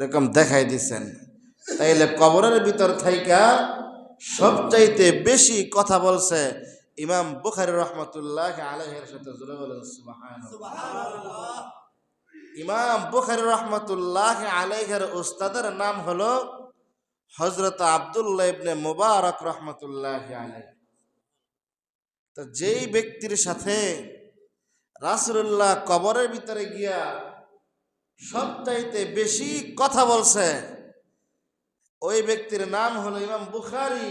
এরকম দেখাই দিছেন, তাইলে কবরের ভিতর থাইকা সবচাইতে বেশি কথা বলছে ইমাম বুখারি রহমতুল্লাহ আলহের সাথে ইমাম বুখারি রহমতুল্লাহ আলহের উস্তাদের নাম হলো হজরত আবদুল্লাহ ইবনে মুবারক রহমতুল্লাহ আলহ তো যেই ব্যক্তির সাথে রাসুল্লাহ কবরের ভিতরে গিয়া সবচাইতে বেশি কথা বলছে। ওই ব্যক্তির নাম হলো ইমাম বুখারি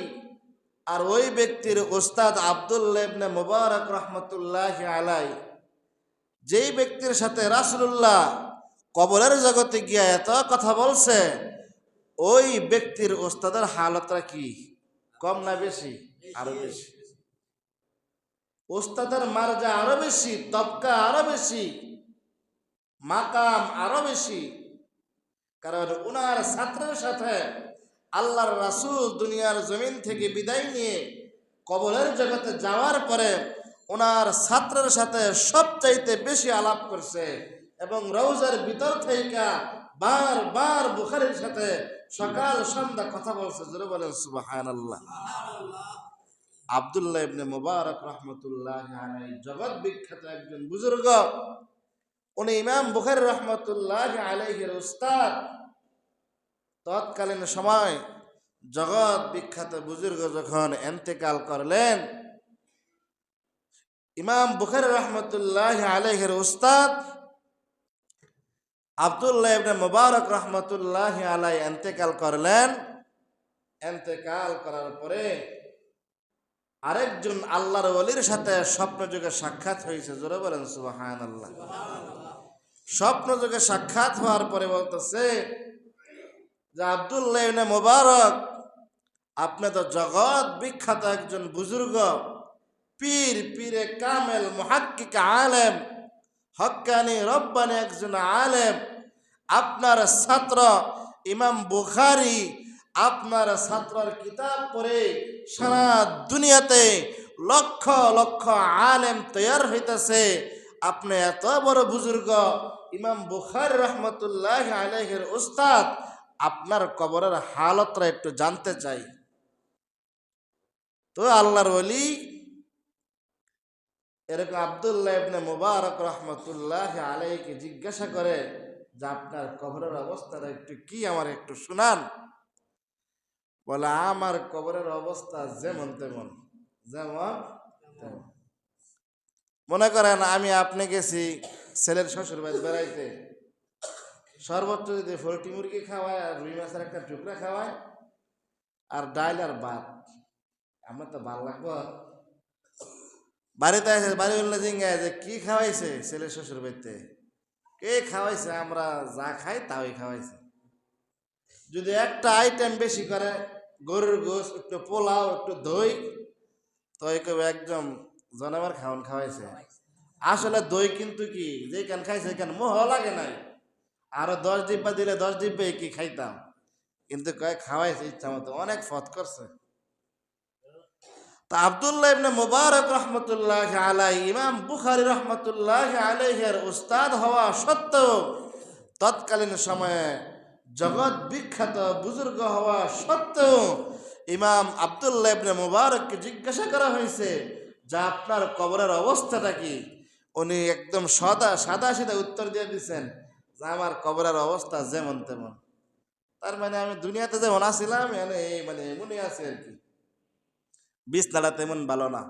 আর ওই ব্যক্তির ওস্তাদ আবদুল্লাহ ইবনে মুবারক রহমতুল্লাহ আলাই যেই ব্যক্তির সাথে রাসুল্লাহ কবরের জগতে গিয়া এত কথা বলছে, ওই ব্যক্তির ওস্তাদের হালতটা কি? কম না বেশি? আরও বেশি। ওস্তাদের মার্জা আরও বেশি, তবকা আরও বেশি। মাকাম আরও বেশি। কারণ উনার ছাত্রের সাথে আল্লাহর রাসূল দুনিয়ার জমিন থেকে বিদায় নিয়ে কবরের জগতে যাওয়ার পরে ওনার ছাত্রের সাথে সবচাইতে বেশি আলাপ করছে এবং রৌজার ভিতর থেকে বার বার বুখারির সাথে সকাল সন্ধ্যা কথা বলছে। জোরে বলেন, সুবহানাল্লাহ। আব্দুল্লাহ ইবনে মুবারক রহমতুল্লাহ জগৎ বিখ্যাত একজন বুজুর্গ। উনি ইমাম বুখারি রহমতুল্লাহ আলাইহির উস্তাদ। তৎকালীন সময় জগৎ বিখ্যাত বুজুর্গ যখন এন্তেকাল করলেন, ইমাম বুখারি রহমতুল্লাহ আলাইহির উস্তাদ আব্দুল্লাহ ইবনে মুবারক রহমতুল্লাহ আলাই এন্তেকাল করলেন। এন্তেকাল করার পরে আরেকজন আল্লাহর ওলির সাথে স্বপ্ন যুগে সাক্ষাৎ হয়েছে। জোরে বলেন সুবাহান আল্লাহ স্বপ্ন যুগে সাক্ষাৎ হওয়ার পরে বলতেছে যে আবদুল্লাহ মোবারক, আপনি তো জগৎ বিখ্যাত একজন বুজুর্গ, পীর, পীরে কামেল, মুহাক্কিক আলেম, হক্কানি রব্বানি একজন আলেম, আপনার ছাত্র ইমাম বুখারি, আপনার ছাত্রর কিতাব পড়ে সারা দুনিয়াতে লক্ষ লক্ষ আলেম তৈয়ার হইতেছে। আপনি এত বড় বুজুর্গ ইমাম বুখার রহমতুল্লাহ আলহের উস্তাদ, আপনার কবরের হালতরা একটু জানতে চাই। তো আল্লাহর ওলি, এরকম আবদুল্লাহ ইবনে মুবারক রহমতুল্লাহ আলাইকে জিজ্ঞাসা করে যে, আপনার কবরের অবস্থাটা একটু কি? আমার একটু শুনান। বলে, আমার কবরের অবস্থা যেমন তেমন, যেমন মনে করেন, আমি আপনি গেছি ছেলের শ্বশুর বাড়ি বেড়াইতে। সর্বোচ্চ যদি পোলট্রি মুরগি খাওয়ায় আর রুই মাছের একটা টুকরা খাওয়ায়, আর ডাইল আর ভাত, আমার তো ভালো লাগবো। বাড়িতে আসে বাড়ি বললে জিঙ্গায় যে কি খাওয়াইছে ছেলে শ্বশুর বাড়িতে? কে খাওয়াইছে? আমরা যা খাই তাই খাওয়াইছে। যদি একটা আইটেম বেশি করে, গরুর গোস একটু পোলাও, একটু দই, তো একদম জনাবার খাওয়ান খাওয়াইছে। আসলে দই কিন্তু কি যেখান খাইছে সেখান মোহ লাগে নাই। আরও দশ ডিব্বা দিলে দশ ডিব্বে কি খাইতাম। কিন্তু কয় খাওয়াইছে ইচ্ছা মতো, অনেক ফত করছে। তা আবদুল্লাহ ইবনে মুবারক রহমতুল্লাহ আলাই ইমাম বুখারি রহমতুল্লাহ আলাইহের উস্তাদ হওয়া সত্ত্বেও তৎকালীন সময়ে জগৎ বিখ্যাত বুজুর্গ হওয়া সত্ত্বেও ইমাম আবদুল্লাহ ইবনে মুবারককে জিজ্ঞাসা করা হয়েছে যা আপনার কবরের অবস্থাটা কি? উনি একদম সদা, সাদা সিধা উত্তর দিয়ে দিচ্ছেন যে আমার কবরের অবস্থা যেমন তেমন। তার মানে আমি দুনিয়াতে যেমন আসছিলাম এনে এই মানে এমনই আছি আর কি। বিছনাটা তেমন ভালো না।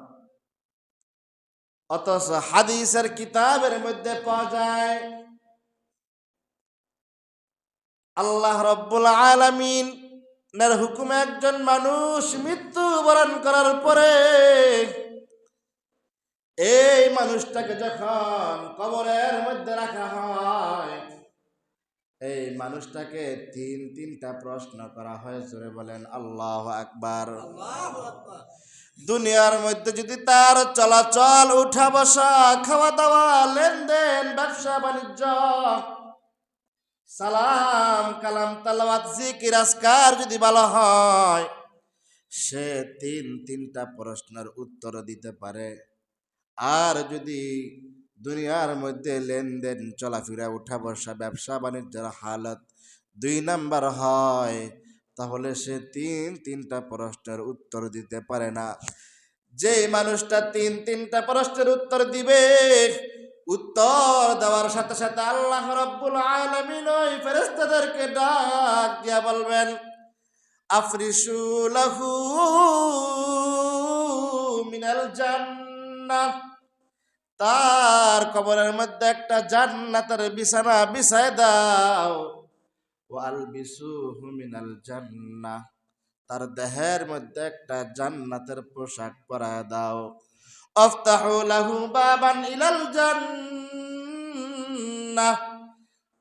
অথচ হাদিসের কিতাবের মধ্যে পাওয়া যায়, আল্লাহ রব্বুল আলামিন হুকুমে একজন মানুষ মৃত্যুবরণ করার পরে এই মানুষটাকে যখন কবরের মধ্যে রাখা হয় এই মানুষটাকে তিন তিনটা প্রশ্ন করা হয় জোরে বলেন আল্লাহ আকবার। দুনিয়ার মধ্যে যদি তার চলাচল উঠা বসা খাওয়া দাওয়া লেনদেন ব্যবসা বাণিজ্য সালাম কালাম তালাওয়াত জিকির আজকার যদি ভালো হয় সে তিন তিনটা প্রশ্নের উত্তর দিতে পারে। আর যদি দুনিয়ার মধ্যে লেনদেন, চলাফেরা, উঠা বসা, ব্যবসা, বাণিজ্যের হালত দুই নাম্বার হয়, তাহলে সে তিন, তিনটা প্রশ্নের উত্তর দিতে পারে না। যে মানুষটা তিন, তিনটা প্রশ্নের উত্তর দিবে, উত্তর দেওয়ার সাথে সাথে আল্লাহ রব্বুল আলামিন ওই ফেরেশতাদেরকে ডাক দিয়া বলবেন, আফরিসু লাহু মিনাল জান্নাহ তার কবরের মধ্যে একটা জান্নাতের বিছানা বিছায় দাও। ওয়াল বিসুহু মিনাল জান্নাহ। তার দেহের মধ্যে একটা জান্নাতের পোশাক পরায় দাও। আফতাহু লাহু বাবান ইলাল জান্নাহ।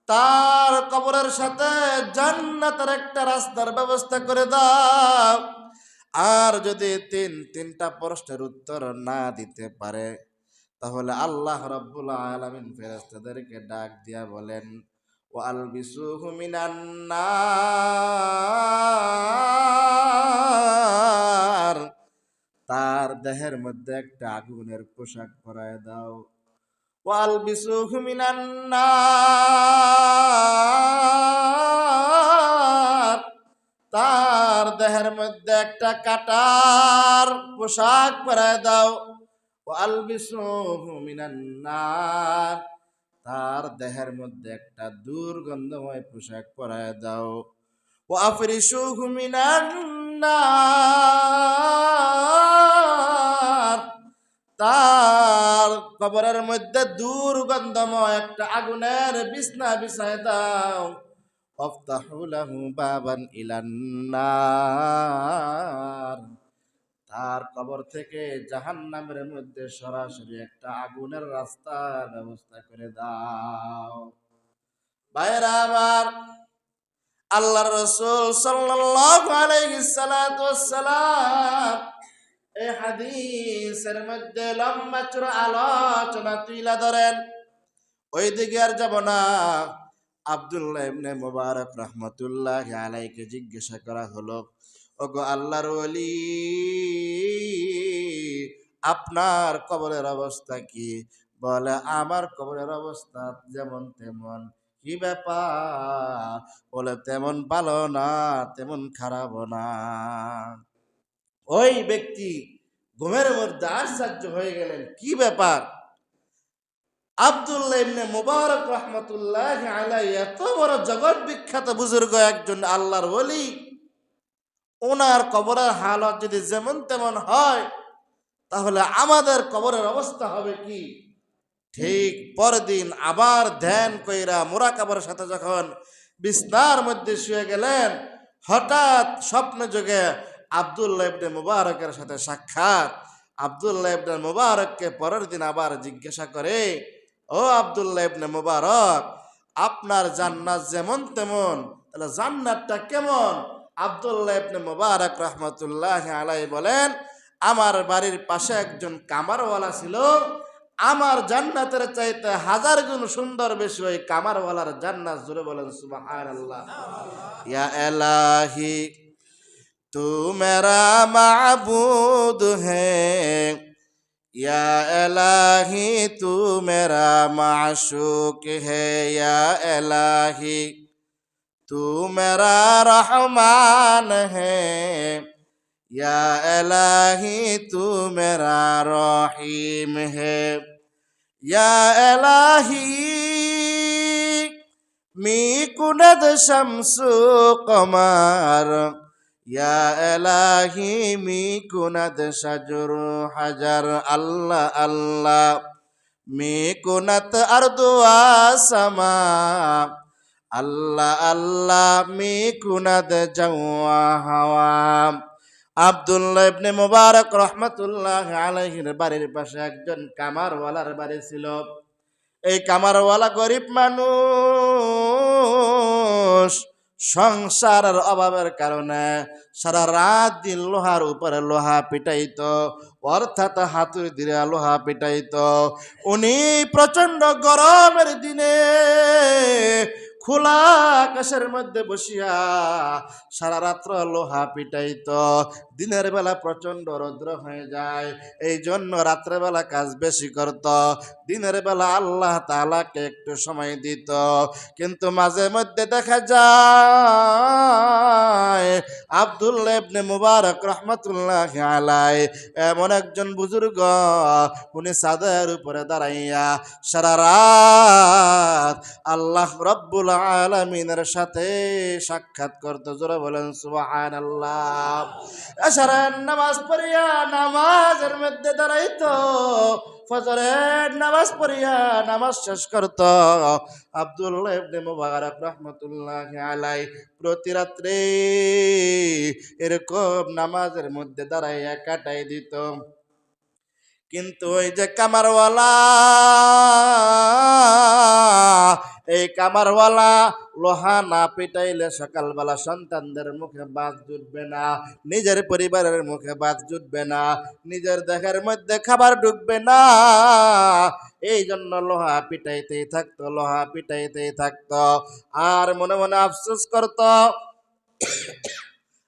তার কবরের সাথে জান্নাতের একটা রাস্তার ব্যবস্থা করে দাও। আর যদি তিন, তিনটা প্রশ্নের উত্তর না দিতে পারে, তাহলে আল্লাহ রাব্বুল আলামিন ফেরেশতাদেরকে ডাক দিয়া বলেন ও আলবিসুহু মিনান নার। তার দেহের মধ্যে একটা আগুনের পোশাক পরায় দাও। ও আলবিসুহু মিনান নার। তার দেহের মধ্যে একটা কাটার পোশাক পরায় দাও। তার দেহের মধ্যে একটা দুর্গন্ধময় পোশাক পরায় দাও। ও নার। তার কবরের মধ্যে দুর্গন্ধময় একটা আগুনের বিছনা বিছায় দাও। তার কবর থেকে জাহান্নামের মধ্যে সরাসরি একটা আগুনের রাস্তার ব্যবস্থা করে দাও। ভাইরা আমার আল্লাহ রসুল ওয়াসসালাম এই হাদিসের মধ্যে লম্বা চূড়া আলোচনা তুইলা ধরেন। ওই দিকে আর যাব না। আব্দুল্লাহ ইবনে মুবারক রহমতুল্লাহ আলাইকে জিজ্ঞাসা করা হলো, ওগো আল্লাহর ওলি, আপনার কবরের অবস্থা কি? বলে, আমার কবরের অবস্থা যেমন তেমন। কি ব্যাপার? বলে, তেমন ভালো না, তেমন খারাপ না। ওই ব্যক্তি ঘুমের মধ্যে আশ্চর্য হয়ে গেলেন, কি ব্যাপার? আব্দুল্লাহ ইবনে মুবারক রহমতুল্লাহ আলাই এত বড় জগৎ বিখ্যাত বুজুর্গ একজন আল্লাহর ওলি। ওনার কবরের হালত যদি যেমন তেমন হয়, তাহলে আমাদের কবরের অবস্থা হবে কি? ঠিক পরদিন আবার ধ্যান কইরা মোরাকাবার সাথে যখন বিছনার মধ্যে শুয়ে গেলেন, হঠাৎ স্বপ্ন যোগে আবদুল্লাহ ইবনে মুবারকের সাথে সাক্ষাৎ। আবদুল্লাহ ইবনে মুবারককে পরের দিন আবার জিজ্ঞাসা করে ও আবদুল্লাহ ইবনে মুবারক, আপনার জান্নাত যেমন তেমন, তাহলে জান্নাতটা কেমন? আবদুল্লাহ ইবনে মুবারক রহমতুল্লাহ আলাই বলেন, আমার বাড়ির পাশে একজন কামারওয়ালা ছিল, আমার জান্নাতের চাইতে হাজার গুণ সুন্দর বেশি ওই কামারওয়ালার জান্নাত জুড়ে বলেন সুবাহান ইয়া এলাহি তু মেরা মাবুদ হ্যাঁ या इलाही तू मेरा माशूक है, या इलाही तू मेरा रहमान है। या इलाही तू मेरा रहीम है। या इलाही मी कुनद शमसु कमार ইয়া এলাহি মি কুনাদ সাজর হাজার আল্লাহ আল্লাহ। মি কুনাত আরদুয়া সামা আল্লাহ আল্লাহ মি কুনাদ জাওয়া হাওয়া। আব্দুল্লাহ ইবনে মুবারক রহমতুল্লাহ আলাইহির বাড়ির পাশে একজন কামারওয়ালার বাড়ি ছিল। এই কামারওয়ালা গরিব মানুষ। সংসারের অভাবের কারণে সারা রাত দিন লোহার উপরে লোহা পিটাইত, অর্থাৎ হাতুর দিয়ে লোহা পিটাইত। উনি প্রচণ্ড গরমের দিনে খোলা আকাশের মধ্যে বসিয়া সারা রাত্র লোহা পিটাইত। দিনের বেলা প্রচণ্ড রৌদ্র হয়ে যায়, এই জন্য রাত্রেবেলা কাজ বেশি করত। দিনের বেলা আল্লাহ তালাকে একটু সময় দিত। কিন্তু মাঝে মধ্যে দেখা যায় আব্দুল্লাহ ইবনে মুবারক রহমতুল্লাহ আলাই এমন একজন বুজুর্গ, উনি সাদের উপরে দাঁড়াইয়া সারা রাত আল্লাহ রব্বুল আলমিনের সাথে সাক্ষাৎ করতে। জোরে বলেন সুবাহান আল্লাহ এসারের নামাজ পড়িয়া নামাজের মধ্যে দাঁড়াইতো, ফজরের নামাজ পড়িয়া নামাজ শেষ করত। আব্দুল্লাহ ইবনে মুবারক রহমতুল্লাহ আলাই প্রতি রাত্রে এরকম নামাজের মধ্যে দাঁড়াইয়া কাটাই দিত। কিন্তু ওই যে কামারওয়ালা এই কামারওয়ালা লোহা না পিটাইলে সকালবেলা সন্তানদের মুখে বাদ জুটবে না, নিজের পরিবারের মুখে বাদ জুটবে না, নিজের দেহের মধ্যে খাবার ঢুকবে না। এই জন্য লোহা পিটাইতেই থাকতো, লোহা পিটাইতেই থাকতো। আর মনে মনে আফসোস করতো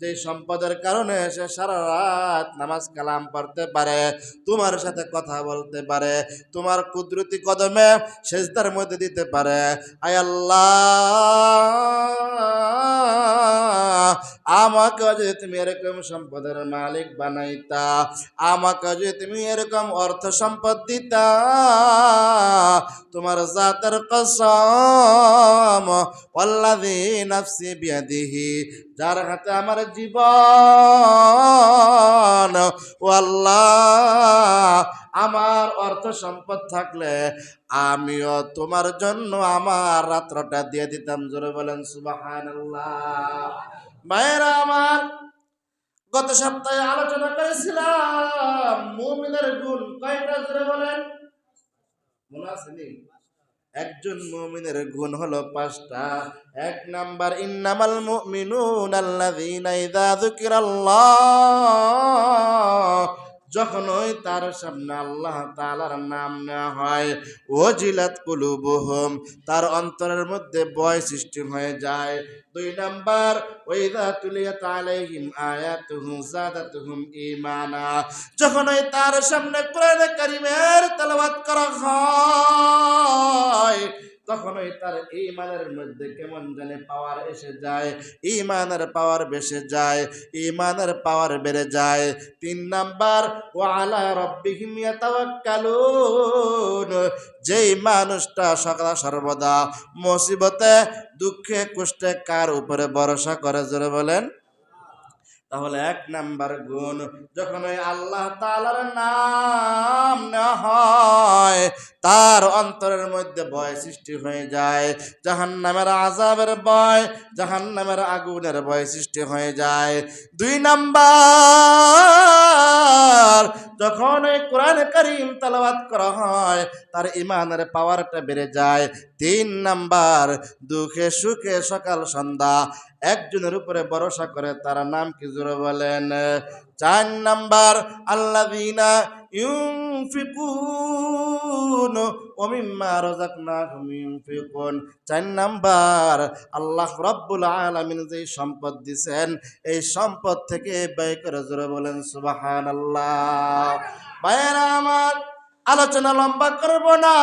যে সম্পদের কারণে সে সারা রাত নামাজ কালাম পড়তে পারে, তোমার সাথে কথা বলতে পারে, তোমার কুদরতি কদমে সেজদার মধ্যে দিতে পারে। আয় আল্লাহ! আমাকে যদি তুমি এরকম সম্পদের মালিক বানাইতা, আমাকে যদি তুমি এরকম অর্থ সম্পদ দিতা, তোমার জাতের কসম, ওয়াল্লাযী নাফসি বিয়াদিহি, যার হাতে আমার জীবন ও আল্লাহ আমার অর্থ সম্পদ থাকলে আমিও তোমার জন্য আমার রাত্রটা দিয়ে দিতাম। জোরে বলেন সুবহানাল্লাহ। মায়েরা আমার, গত সপ্তাহে আলোচনা করেছিলাম, মুমিনের গুণ কয়টা ধরে বলেন? মনে আছে নি? একজন মুমিনের গুণ হলো পাঁচটা। এক নাম্বার, ইন্নামাল মুমিনুন আল্লাযীনা ইযা যুকিরাল্লাহ। যখনই তার সামনে আল্লাহ তাআলার নাম নেওয়া হয়, ওজিলাত কুলুবুহুম, তার অন্তরের মধ্যে বয় সৃষ্টি হয়ে যায়। দুই নাম্বার ওয়াইদা তুলিয়াত আলাইহিম আয়াতুহু যাদাতুহুম ঈমানা। যখনই তার সামনে কোরআন কারীমের তেলাওয়াত করা হয় তখনই তার ইমানের মধ্যে কেমন জানে পাওয়ার এসে যায় ইমানের পাওয়ার বেসে যায় ইমানের পাওয়ার বেড়ে যায়। তিন নাম্বার ও আলা রব্বিহিম ইয়াতাওয়াক্কালুন যেই মানুষটা সদা সর্বদা মুসিবতে, দুঃখে, কষ্টে কার উপরে ভরসা করে? জোরে বলেন। তাহলে এক নাম্বার গুণ, যখন ওই আল্লাহ তালার নাম হয়, তার অন্তরের মধ্যে ভয় সৃষ্টি হয়ে যায় জাহান নামের আজাবের ভয় জাহান নামের আগুনের ভয় সৃষ্টি হয়ে যায়। দুই নাম্বার, যখন ওই কোরআন করিম তালাবাত করা হয়, তার ইমানের পাওয়ারটা বেড়ে যায় তিন নাম্বার, দুঃখে সুখে সকাল সন্ধ্যা। একজনের উপরে ভরসা করে তার নাম কি জোরে বলেন? চার নাম্বার, আল্লাযীনা ইউনফিকুন ওয়া মিম্মা রাযাকনাহুম ইউনফিকুন। চার নাম্বার, আল্লাহ রাব্বুল আলামিন যে সম্পদ দিছেন, এই সম্পদ থেকে ব্যয় করে জোরে বলেন, সুবহানাল্লাহ। ভাইয়েরা, আমার আলোচনা লম্বা করব না।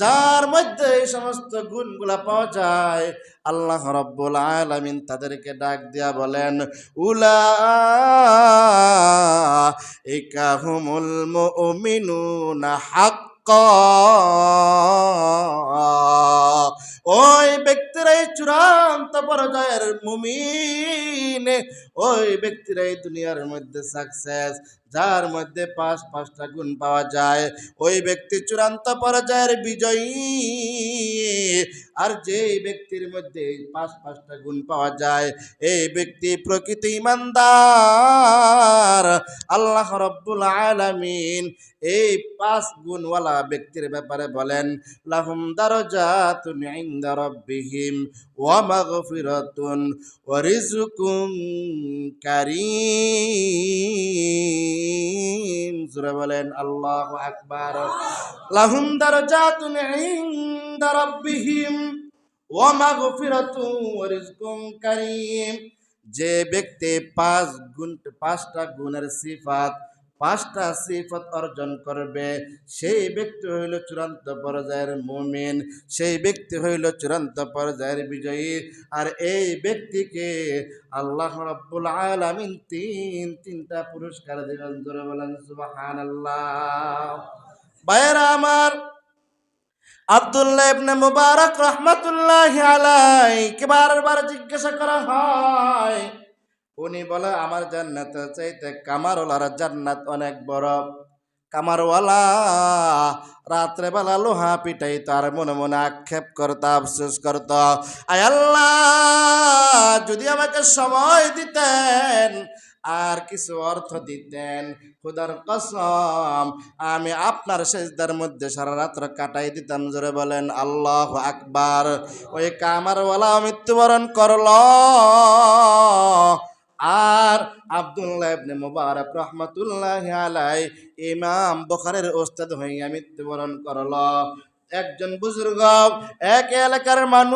যার মধ্যে এই সমস্ত গুণগুলা পাওয়া যায়, আল্লাহ রব্বুল আলামিন তাদেরকে ডাক দিয়া বলেন উলা হাক্কা। ওই ব্যক্তিরাই চূড়ান্ত পর্যায়ের মুমিন, ওই ব্যক্তিরাই দুনিয়ার মধ্যে সাকসেস যার মধ্যে পাঁচ, পাঁচটা গুণ পাওয়া যায়। ওই ব্যক্তি চূড়ান্ত পর্যায়ের বিজয়ী। আর যে ব্যক্তির মধ্যে পাঁচ, পাঁচটা গুণ পাওয়া যায়, এই ব্যক্তি প্রকৃত ইমানদার। আল্লাহ রব্বুল আলামিন এই পাঁচ গুণওয়ালা ব্যক্তির ব্যাপারে বলেন, লাহুম দারাজাতুন ইনদা রাব্বিহিম ওয়া মাগফিরাতুন ওয়া রিজকুম কারীম। বলেন আল্লাহ আকবার। লাহুম দারাজাতুন ইনদা যে ব্যক্তি পাঁচ গুণ পাঁচটা গুণের সিফাত পাঁচটা সিফত অর্জন করবে। সেই ব্যক্তি হইল চূড়ান্ত পর্যায়ের মুমিন, সেই ব্যক্তি হইল চূড়ান্ত পর্যায়ের বিজয়ী। আর এই ব্যক্তিকে আল্লাহ রাব্বুল আলামিন তিন, তিনটা পুরস্কার দিবেন। জোরে বলেন, সুবহানাল্লাহ। বাইরা আমার, আব্দুল্লাহ ইবনে মুবারক রহমাতুল্লাহি আলাইহি বারবার জিজ্ঞাসা করা হয় উনি বলে, আমার জান্নাত চাইতে কামারওয়ালার জান্নাত অনেক বড়। কামারওয়ালা রাত্রেবেলা লোহা পিটাই তার মনে মনে আক্ষেপ করত, আফসোস করত। আল্লাহ, যদি আমাকে সময় দিতেন, আর কিছু অর্থ দিতেন, খুদার কসম, আমি আপনার শেষদার মধ্যে সারা রাত্র কাটাই দিতাম। জোরে বলেন, আল্লাহ আকবার। ওই কামারওয়ালা মৃত্যুবরণ করল। আর আব্দুল্লাহ ইবনে মুবারক রহমাতুল্লাহ আলাই ইমাম বুখারীর ওস্তাদ হইয়া মৃত্যুবরণ করল। একজন বুজুর্গ, এক এলাকার মানুষ,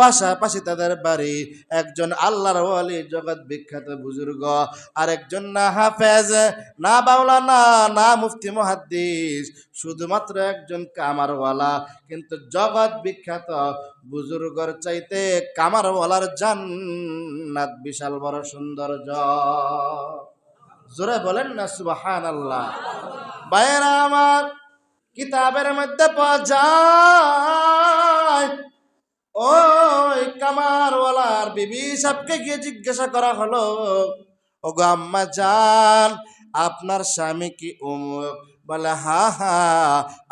পাশাপাশি তাদের বাড়ি। একজন আল্লাহর ওয়ালি জগৎ বিখ্যাত বুজুর্গ আর একজন না হাফেজ, না বাউলানা না মুফতি, মুহাদ্দিস, শুধুমাত্র একজন কামারওয়ালা। কিন্তু জগৎ বিখ্যাত বুজুর্গর চাইতে কামারওয়ালার জান্নাত বিশাল বড় সৌন্দর্য। জোরে বলেন না সুবাহান আল্লাহ বাইরা আমার কিতাবের মধ্যে পাওয়া ওই কামারওয়ালার বিবি সাহেবকে গিয়ে জিজ্ঞাসা করা হলো ও গো আম্মা জান, আপনার স্বামী কি অমুক বলে, হা হা,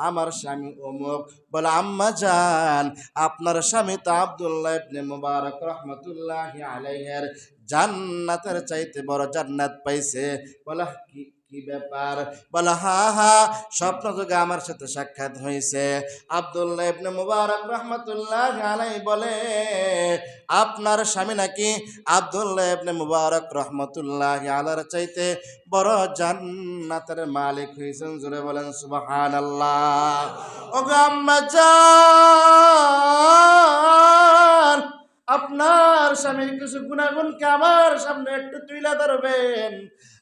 আমার স্বামী অমুক। বলে, আম্মা যান আপনার স্বামী তো আবদুল্লাহ ইবনে মুবারক রহমতুল্লাহ আলাইহের জান্নাতের চাইতে বড় জান্নাত পাইছে। বলে, কি কি ব্যাপার? বলে, হা হা, স্বপ্ন যোগে আমার সাথে সাক্ষাৎ হয়েছে। আবদুল্লাহ ইবনে মুবারক রহমতুল্লাহ আলাই বলে, আপনার স্বামী নাকি আবদুল্লাহ ইবনে মুবারক রহমতুল্লাহ আলার চাইতে বড় জান্নাতের মালিক হয়েছেন? জুড়ে বলেন, সুবহানাল্লাহ। ও গো আম্মা জান, আপনার স্বামীর কিছু গুণাগুণকে আমার সামনে একটু তুলে ধরবেন।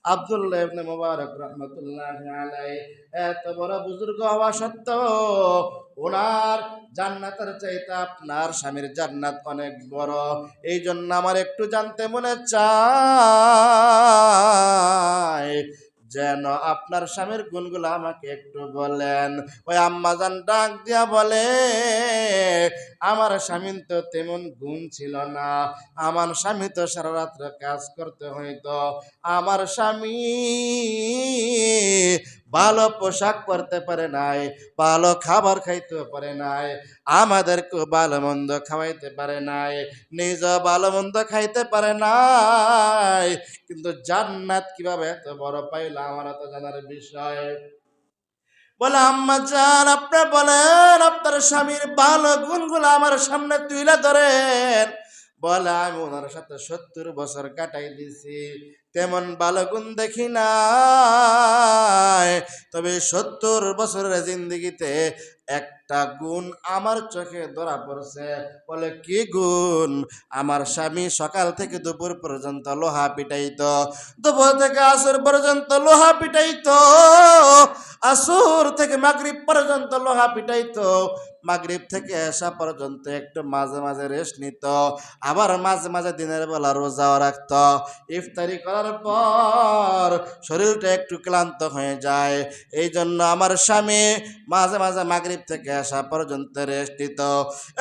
আব্দুল্লাহ ইবনে মুবারক রাহমাতুল্লাহ আলাই এত বড় বুজুর্গ হওয়া সত্ত্বেও ওনার জান্নাতের চাইতে আপনার স্বামীর জান্নাত অনেক বড়। এই জন্য আমার একটু জানতে মনে চায় যেন আপনার স্বামীর গুণগুলো আমাকে একটু বলেন। ওই আম্মাজান ডাক দিয়া বলে, আমার স্বামী তো তেমন গুণ ছিল না। আমার স্বামী তো সারা রাত্র কাজ করতে হইতো। আমার স্বামী ভালো পোশাক পরতে পারে নাই, ভালো খাবার খাইতে পারে নাই। আমাদেরকে ভালো মন্দ খাওয়াইতে পারে নাই, নিজ ভালো মন্দ খাইতে পারে নাই। কিন্তু জান্নাত কীভাবে এত বড় পাইলাম আমার তো জানার বিষয়? বলে, আম্মা জান, আপনি বলেন, আপনার স্বামীর ভালো গুণগুলো আমার সামনে তুলে ধরেন। বলে, আমি ওনার সাথে সত্তর বছর কাটাই দিছি। তেমন ভালো দেখি নাই। তবে সত্তর বছরের জিন্দগিতে একটা গুণ আমার চোখে ধরা পড়ছে। বলে কি গুণ? আমার স্বামী সকাল থেকে দুপুর পর্যন্ত লোহা পিটাইতো, দুপুর থেকে আসর পর্যন্ত লোহা পিটাইতো, আসর থেকে মাগরিব পর্যন্ত লোহা পিটাইতো। মাগরিব থেকে আসা পর্যন্ত একটু মাঝে মাঝে রেস্ট নিত, আবার মাঝে মাঝে দিনের বেলা রোজাও রাখত। ইফতারি করার পর শরীরটা একটু ক্লান্ত হয়ে যায় এই জন্য আমার স্বামী মাঝে মাঝে মাগরিব থেকে আসা পর্যন্ত রেস্ট নিত।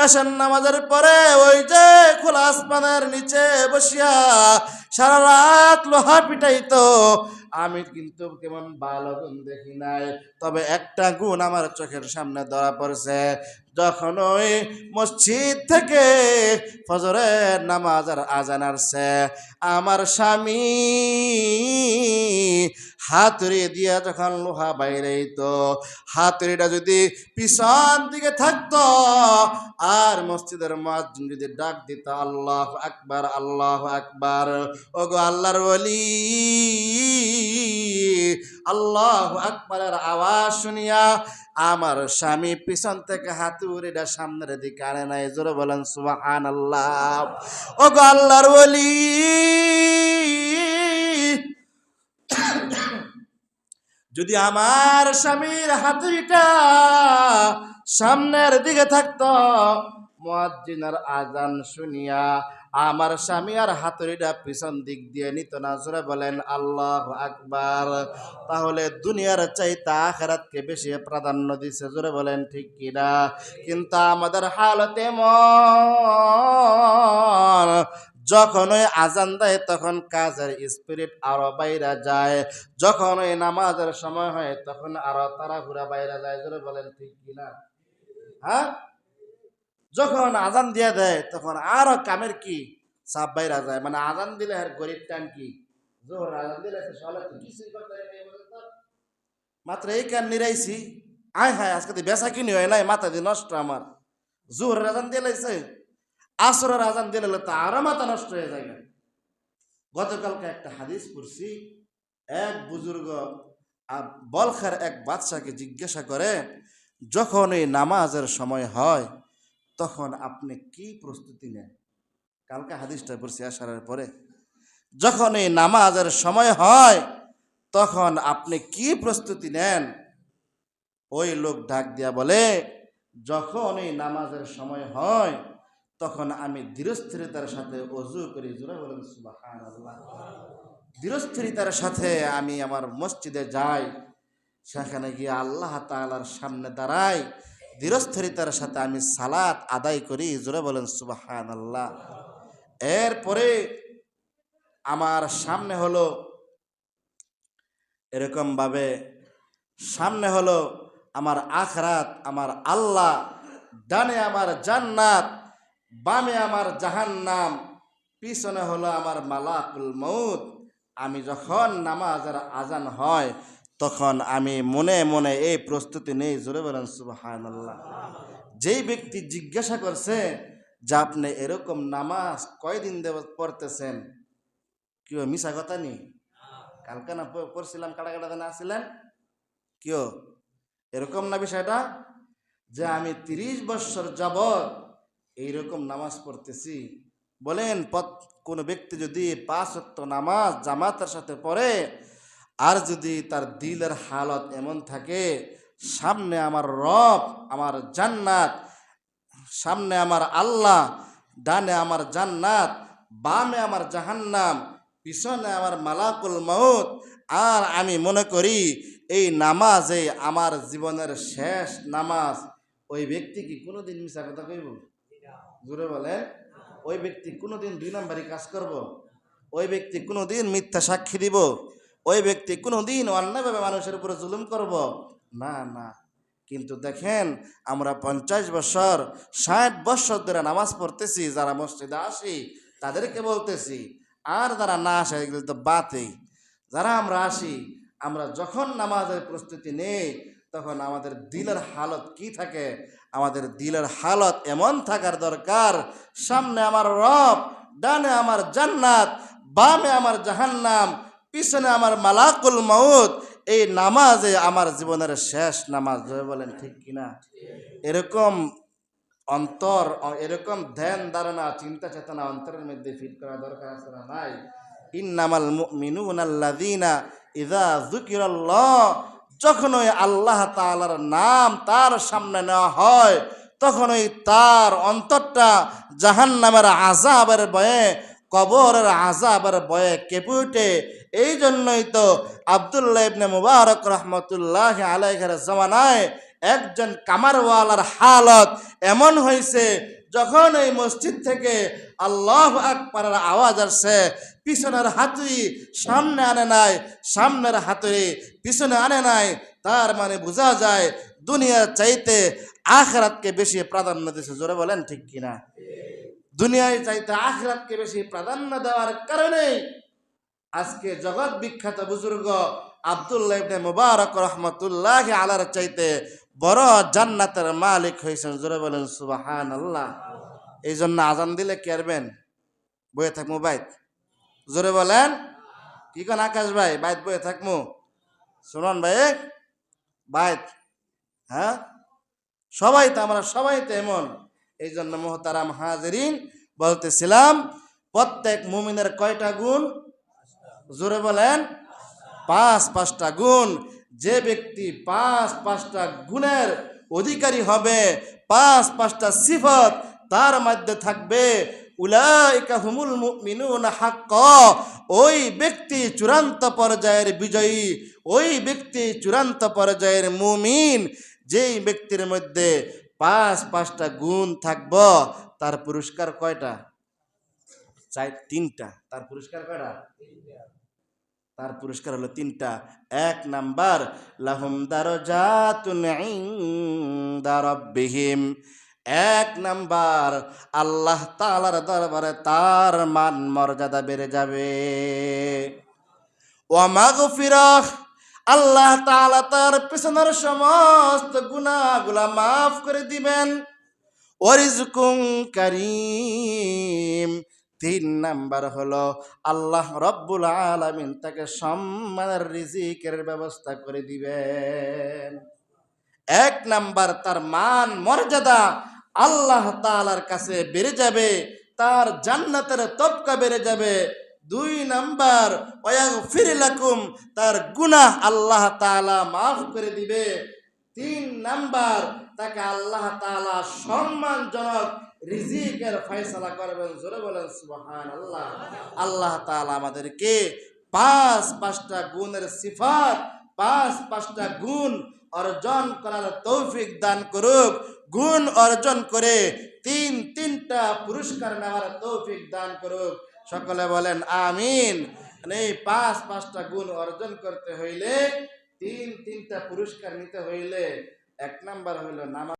এসেন নামাজের পরে ওই যে খোলা আসমানের নিচে বসিয়া সারা রাত লোহা পিটাইতো আমি কিন্তু কেমন গুণ দেখি নাই। তবে একটা গুণ আমার চোখের সামনে ধরা পড়ছে। যখন ওই মসজিদ থেকে ফজরের নামাজ আর আজান আসছে, আমার স্বামী হাতুড়ি দিয়া যখন লোহা বাইরে তো হাতুড়িটা যদি পিছন দিকে থাকতো আর মসজিদের মুয়াজ্জিন যদি ডাক দিত, আল্লাহ আকবার আল্লাহ আকবার, ওগো আল্লাহর ওলি। আল্লাহ আকবারের আওয়াজ শুনিয়া আমার স্বামী পিছন থেকে হাতুড়িটা সামনের দিকে আনে নাই। জোরে বলেন সুবাহান আল্লাহ ওগো আল্লাহর ওলি। যদি আমার স্বামীর হাতুড়িটা সামনের দিকে থাকতো মুয়াজ্জিনের আজান শুনিয়া আমার স্বামী আর হাতুড়িটা পিছন দিক দিয়ে নিত না জোরে বলেন, আল্লাহ আকবার। তাহলে দুনিয়ার চাইতে আখেরাতকে বেশি প্রাধান্য দিছে। জোরে বলেন, ঠিক কিনা কিন্তু আমাদের হালতে মন যখন ওই আজান দেয়, তখন কাজের স্পিরিট আরও বাইরা যায়। যখন ওই নামাজের সময় হয়, তখন আরও তাড়াহুড়া বাইরা যায়। জোরে বলেন, ঠিক কিনা হ্যাঁ? যখন আজান দিয়ে দেয়, তখন আরও কামের কি? সাপ বাইরা যায়। মানে আজান দিলে আর গরিব টান কি? জোহর আজান দিলে। মাত্র এই কান নিরাইছি। আয় হায়, আজকে তো বেচা কিনি হয় নাই, মাথা দিয়ে নষ্ট আমার। জোহর আজান দিয়ে লাইছে, আসরের আজান দিলে তো আরও মাথা নষ্ট হয়ে যায় গতকালকে একটা হাদিস পড়ছি, এক বুজুর্গ বলখার এক বাদশাকে জিজ্ঞাসা করে, যখন এই নামাজের সময় হয় তখন আপনি কি প্রস্তুতি নেন? কালকে হাদিসটা পড়ছি আসারের পরে যখন এই নামাজের সময় হয়, তখন আপনি কি প্রস্তুতি নেন? ওই লোক ডাক দিয়া বলে, যখন এই নামাজের সময় হয়, তখন আমি ধীরস্থিরতার সাথে অজু করি। জোরে সাথে আমি আমার মসজিদে যাই, সেখানে গিয়ে আল্লাহ তাআলার সামনে দাঁড়াই। ধীরস্থিরতার সাথে আমি সালাত আদায় করি, জোরে বলেন সুবাহান আল্লাহ এরপরে আমার সামনে হলো এরকম ভাবে সামনে হলো আমার আখরাত, আমার আল্লাহ, ডানে আমার জান্নাত, বামে আমার জাহান্নাম, পিছনে হলো আমার মালাকুল মৌত আমি যখন নামাজের আজান হয় তখন আমি মনে মনে এই প্রস্তুতি নেই। জোরে বলেন সুবাহান আল্লাহ যেই ব্যক্তি জিজ্ঞাসা করছে যে আপনি এরকম নামাজ কয়দিন দেব পড়তেছেন? কেউ মিশা কথা নি? কালকে না পড়ছিলাম, কাটা কাটাতে না আসছিলেন? কেউ এরকম না বিষয়টা? যে আমি তিরিশ বছর যাবৎ এইরকম নামাজ পড়তেছি। বলেন পথ কোনো ব্যক্তি যদি পাঁচ নামাজ জামাতের সাথে পড়ে আর যদি তার দিলের হালত এমন থাকে, সামনে আমার রব, আমার জান্নাত, সামনে আমার আল্লাহ, ডানে আমার জান্নাত, বামে আমার জাহান্নাম, পিছনে আমার মালাকুল মৌত আর আমি মনে করি এই নামাজে আমার জীবনের শেষ নামাজ, ওই ব্যক্তি কি কোনোদিন মিশা কথা কইব? জোরে বলেন ওই ব্যক্তি কোনোদিন দুই নাম্বারই কাজ করব? ওই ব্যক্তি কোনোদিন মিথ্যা সাক্ষী দিব? ওই ব্যক্তি কোনোদিন অন্যায়ভাবে মানুষের উপরে জুলুম করব। না না। কিন্তু দেখেন, আমরা পঞ্চাশ বছর, ষাট বছর ধরে নামাজ পড়তেছি, যারা মসজিদে আসি, তাদেরকে বলতেছি, আর যারা না আসে, এগুলো তো বাতেই। যারা আমরা আসি, আমরা যখন নামাজের প্রস্তুতি নেই, তখন আমাদের দিলের হালত কি থাকে? আমাদের দিলের হালত এমন থাকার দরকার, সামনে আমার রব, ডানে আমার জান্নাত, বামে আমার জাহান্নাম পিছনে আমার মালাকুল মাউত, এই নামাজে আমার জীবনের শেষ নামাজ ধরে বলেন ঠিক কিনা? এরকম অন্তর, এরকম ধ্যান, ধারণা, চিন্তা, চেতনা অন্তরের মধ্যে ফিট করা দরকার আছে না নাই? ইন্নামাল মুমিনুন আল্লাযীনা ইযা যুকিরাল্লাহ। যখন ওই আল্লাহ তাআলার নাম তার সামনে নেওয়া হয়, তখন ওই তার অন্তরটা জাহান নামের আজাবের বয়ে কবরের আজাবের বয়ে কেঁপে উঠে। এই জন্যই তো আবদুল্লাহ ইবনে মুবারক রহমতুল্লাহ আলাইহের জমানায় একজন কামারওয়ালার হালত এমন হয়েছে যখন এই মসজিদ থেকে আল্লাহ আকবরের আওয়াজ আসছে, পিছনের হাতুড়ি সামনে আনে নাই, সামনের হাতুড়ি পিছনে আনে নাই, তার মানে বোঝা যায় দুনিয়ার চাইতে আখরাতকে বেশি প্রাধান্য দিয়েছে জোরে বলেন ঠিক কিনা? দুনিয়ায় চাইতে আখরাতকে বেশি প্রাধান্য দেওয়ার কারণে আজকে জগৎ বিখ্যাত বুজুর্গ আবদুল্লাহ ইবনে মুবারক রহমতুল্লাহ আলার চাইতে বড় জান্নাতের মালিক হয়েছেন। জোরে বলেন সুবাহান আল্লাহ এই জন্য আজান দিলে কেরবেন বয়ে থাকব বাইত? জোরে বলেন, কি কন আকাশ ভাই? বাইত বয়ে থাকব শুনুন ভাই, বাইত। হ্যাঁ? সবাই তো, আমরা সবাই তো এমন। এই জন্য মোহতারাম হাজরিন বলতেছিলাম, প্রত্যেক মুমিনের কয়টা গুণ? জোরে বলেন, পাঁচ পাঁচটা গুণ। যে ব্যক্তি পাঁচ পাঁচটা গুণের অধিকারী হবে, পাঁচ পাঁচটা সিফত তার মধ্যে থাকবে হুমুল ওই ব্যক্তি চূড়ান্ত পর্যায়ের বিজয়ী, ওই ব্যক্তি চূড়ান্ত পর্যায়ের মুমিন। যেই ব্যক্তির মধ্যে পাঁচ, পাঁচটা গুণ থাকব, তার পুরস্কার কয়টা? চাই তিনটা। তার পুরস্কার কয়টা? তার পুরস্কার হলো তিনটা। এক নাম্বার ইনদা রাব্বিহিম। এক নাম্বার, আল্লাহ তাআলার দরবারে তার মান মর্যাদা বেড়ে যাবে। ওয়া মাগফিরাহ আল্লাহ তাআলা তার পেছনের সমস্ত গুনাহগুলা মাফ করে দিবেন। ওয়ারিজকুম কারীম। তিন নাম্বার হলো, আল্লাহ রব্বুল আলামিন তাকে সম্মানের রিজিকের ব্যবস্থা করে দিবেন। এক নাম্বার, তার মান, মর্যাদা আল্লাহ তালার কাছে বেড়ে যাবে, তার জান্নাতের তবকা বেড়ে যাবে। দুই নাম্বার লাকুম, তার গুনাহ আল্লাহ তাআলা মাফ করে দিবে। তিন নাম্বার, তাকে আল্লাহ তাআলা সম্মানজনক রিজিকের ফয়সালা করবেন জোরে বলেন সুবহান আল্লাহ আল্লাহ তাআলা আমাদেরকে পাঁচ পাঁচটা গুণের সিফাত, পাঁচ পাঁচটা গুণ অর্জন করার তৌফিক দান করুক। গুণ অর্জন করে তিন তিনটা পুরস্কার নেওয়ার তৌফিক দান করুক। সকলে বলেন আমিন। এই পাঁচ, পাঁচটা গুণ অর্জন করতে হইলে তিন, তিনটা পুরস্কার নিতে হইলে এক নাম্বার হইল নামাজ।